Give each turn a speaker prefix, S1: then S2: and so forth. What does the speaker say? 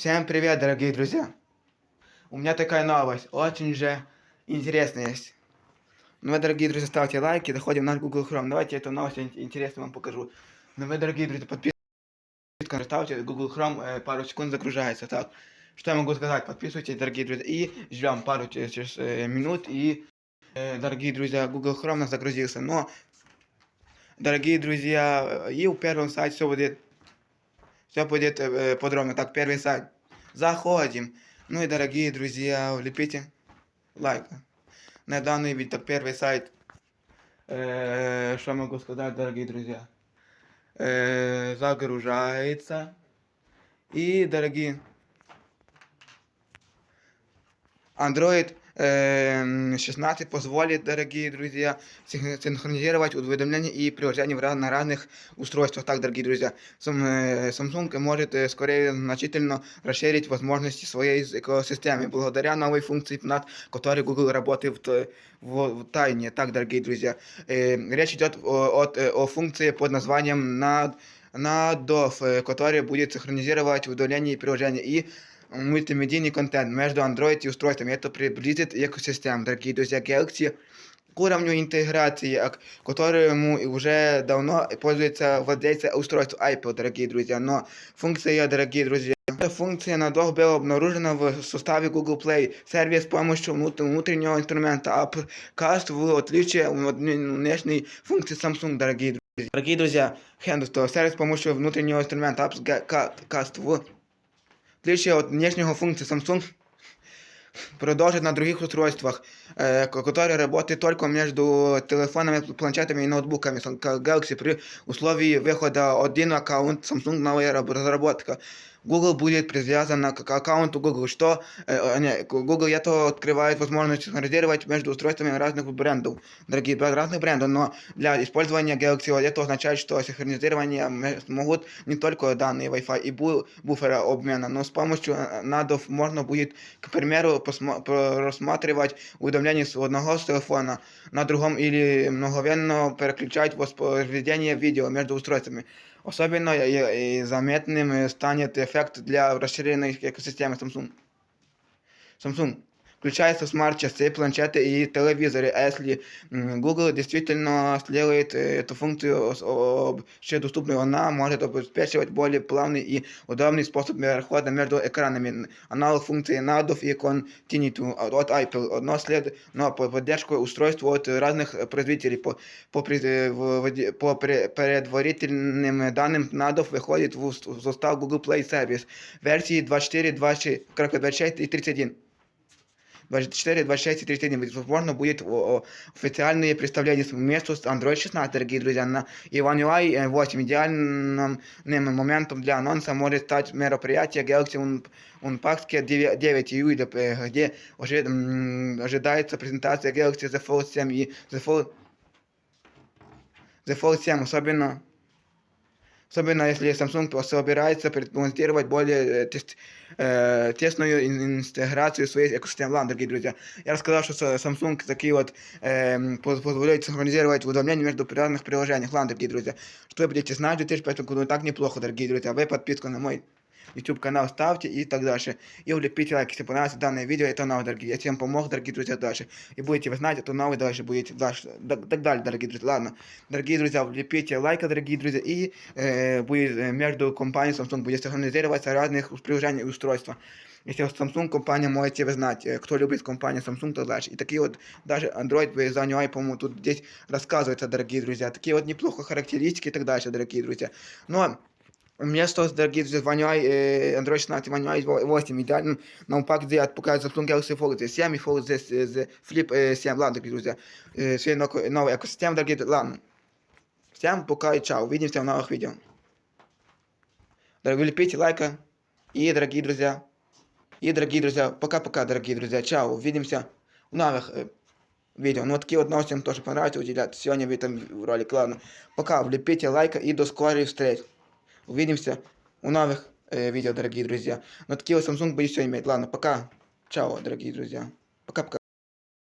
S1: Всем привет, дорогие друзья! У меня такая новость, очень же интересная есть. Ну вы, дорогие друзья, ставьте лайки, заходим в наш Google Chrome. Давайте эту новость ин- интересную вам покажу. Ну вы, дорогие друзья, подписывайтесь, ставьте, Google Chrome э, пару секунд загружается. Так, что я могу сказать? Подписывайтесь, дорогие друзья, и ждем пару ч- ч- э, минут, и, э, дорогие друзья, Google Chrome нас загрузился. Но, дорогие друзья, и в первом сайте все будет все будет э, подробно. Так, первый сайт. Заходим. Ну и, дорогие друзья, влепите лайк на данный видео. Так, первый сайт. Э, что могу сказать, дорогие друзья? Э, загружается. И, дорогие, Android 16 позволит, дорогие друзья, синх- синхронизировать уведомления и приложения на разных устройствах. Так, дорогие друзья, Samsung может скорее значительно расширить возможности своей экосистемы благодаря новой функции, над которой Google работает в, в- тайне. Так, дорогие друзья, речь идет о, э, о функции под названием над надов, э, который будет синхронизировать удаление приложения и мультимедийный контент между Android и устройствами. Это приблизит экосистему, дорогие друзья, Galaxy к уровню интеграции, а, к которому уже давно пользуется владельцы устройств Apple, дорогие друзья. Но функция, дорогие друзья, эта функция надолго была обнаружена в составе Google Play сервис с помощью внут- внутреннего инструмента Upcast в отличие от внешней функции Samsung, дорогие друзья. Дорогие друзья, Handle, сервис с помощью внутреннего инструмента Upcast в отличие от внешнего функции Samsung продолжит на других устройствах, ко- которые работают только между телефонами, планшетами и ноутбуками Galaxy при условии выхода один аккаунт Samsung новая раб- разработка. Google будет привязан к аккаунту Google, что не, Google это открывает возможность синхронизировать между устройствами разных брендов, дорогие разных брендов, но для использования Galaxy это означает, что синхронизирование могут не только данные Wi-Fi и бу- буфера обмена, но с помощью надов можно будет, к примеру, просматривать уведомления с одного телефона на другом или мгновенно переключать воспроизведение видео между устройствами. Особенно и- и заметным э, станет эффект для расширенной экосистемы Samsung. Samsung. Включается смарт-часы, планшеты и телевизоры. А если Google действительно сделает э, эту функцию об- общедоступной, она может обеспечивать более плавный и удобный способ перехода между экранами. Аналог функции надов и Continuity от Apple. Одно след, но по поддержку устройств от разных производителей. По, по, по пре- предварительным данным надов выходит в состав Google Play Service версии 24, 26, 26 и 31. 24, 26 и 31. Возможно, будет о- о- официальные представления вместо с Android 16, дорогие друзья. На и One UI э, 8 идеальным моментом для анонса может стать мероприятие Galaxy Un- Unpacked 9, 9 июля, э, где м, ожидается презентация Galaxy Z Fold 7 и Z Fold, Z Fold 7, особенно Особенно если Samsung собирается продемонстрировать более э, э, тесную ин- интеграцию своей экосистемы. Ладно, дорогие друзья, я рассказал, что Samsung такие вот эм, поз- позволяет синхронизировать уведомления между разных приложениях. Ладно, дорогие друзья, что вы будете знать в 2005 году, так неплохо, дорогие друзья. Вы подписку на мой YouTube канал ставьте и так дальше. И влепите лайк, если понравилось данное видео, это новое, дорогие. Если вам помог, дорогие друзья, дальше. И будете вы знать, это новый дальше будет дальше. Так, далее, дорогие друзья. Ладно, дорогие друзья, влепите лайк, дорогие друзья, и э, будет э, между компанией Samsung будет синхронизироваться разных приложений и устройства. Если Samsung компания, можете вы знать, э, кто любит компанию Samsung, то дальше. И такие вот, даже Android вы за него, по-моему, тут здесь рассказывается, дорогие друзья. Такие вот неплохо характеристики и так дальше, дорогие друзья. Но Вместо, дорогие друзья, One UI, э, Android 16, One UI 8, идеально нам пак сделать показывает Samsung Galaxy Fold 7 и Fold Z, Z Flip э, 7. Ладно, дорогие друзья, э, все новая экосистема, дорогие друзья. Ладно. Всем пока и чао. Увидимся в новых видео. Дорогие, лепите лайка. И, дорогие друзья, и, дорогие друзья, пока-пока, дорогие друзья. Чао. Увидимся в новых э, видео. Ну, вот такие вот новости вам тоже понравятся уделять сегодня в этом ролике. Ладно. Пока. Влепите лайка и до скорых встреч. Увидимся в новых э, видео, дорогие друзья. Но такие вот Samsung будет все иметь. Ладно, пока. Чао, дорогие друзья. Пока-пока.